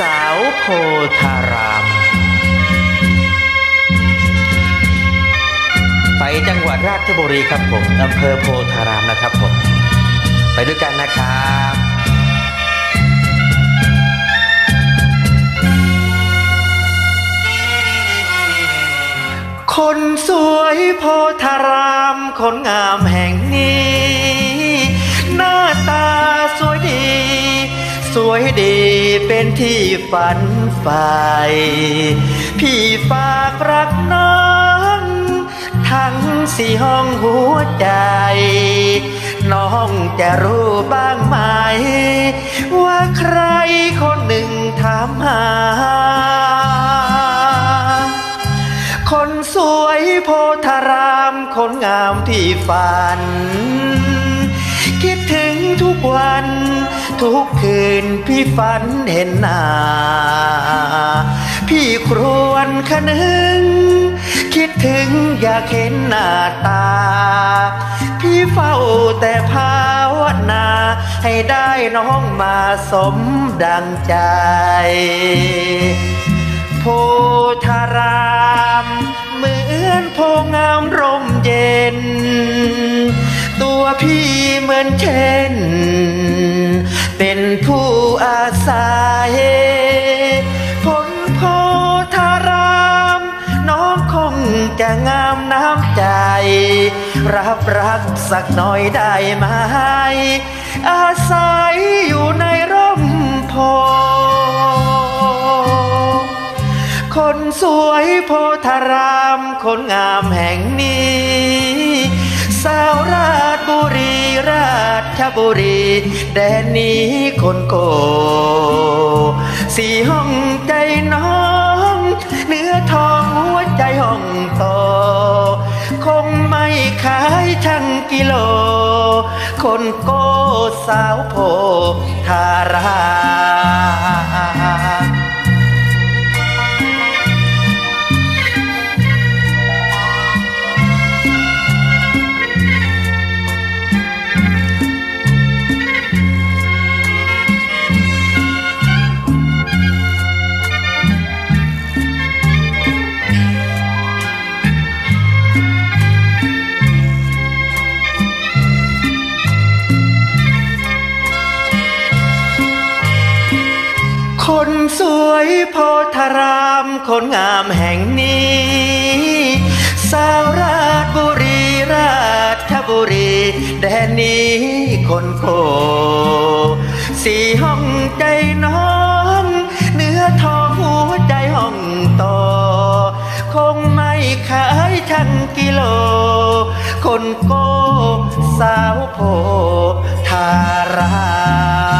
สาวโพธาราม ไปจังหวัดราชบุรีครับผมอำเภอโพธารามนะครับผม ไปด้วยกันนะครับคนสวยโพธาราม คนงามแห่งนี้ ที่ฝันใฝ่พี่ฝากรักน้อง ทั้งสี่ห้องหัวใจ น้องจะรู้บ้างไหม ว่าใครคนหนึ่งถามหา คนสวยโพธาราม คนงามที่ฝัน คิดถึงทุกวัน ทุกคืนพี่ฝันเห็นหน้า พี่ครวญคนึง คิดถึงอยากเห็นหน้าตา พี่เฝ้าแต่ภาวนา ให้ได้น้องมาสมดังใจ โพธารามเหมือนโพงามร่มเย็น ตัวพี่เหมือนเช่น น้ำใจ รับรักสักหน่อยได้ไหม อาศัยอยู่ในร่มโพคนสวยโพธาราม คนงามแห่งนี้ สาวราชบุรีราชบุรี แดนนี้คนโก สี่ห้องใจน้อง กิโล คนโกสาวโพธารา คนสวยโพธาราม คนงามแห่งนี้ สาวราชบุรีราชบุรี แดนนี้คนโกสี่ห้องใจน้อง เนื้อทองหัวใจห้องโตคงไม่ขายช่างกิโล คนโกสาวโพธาราม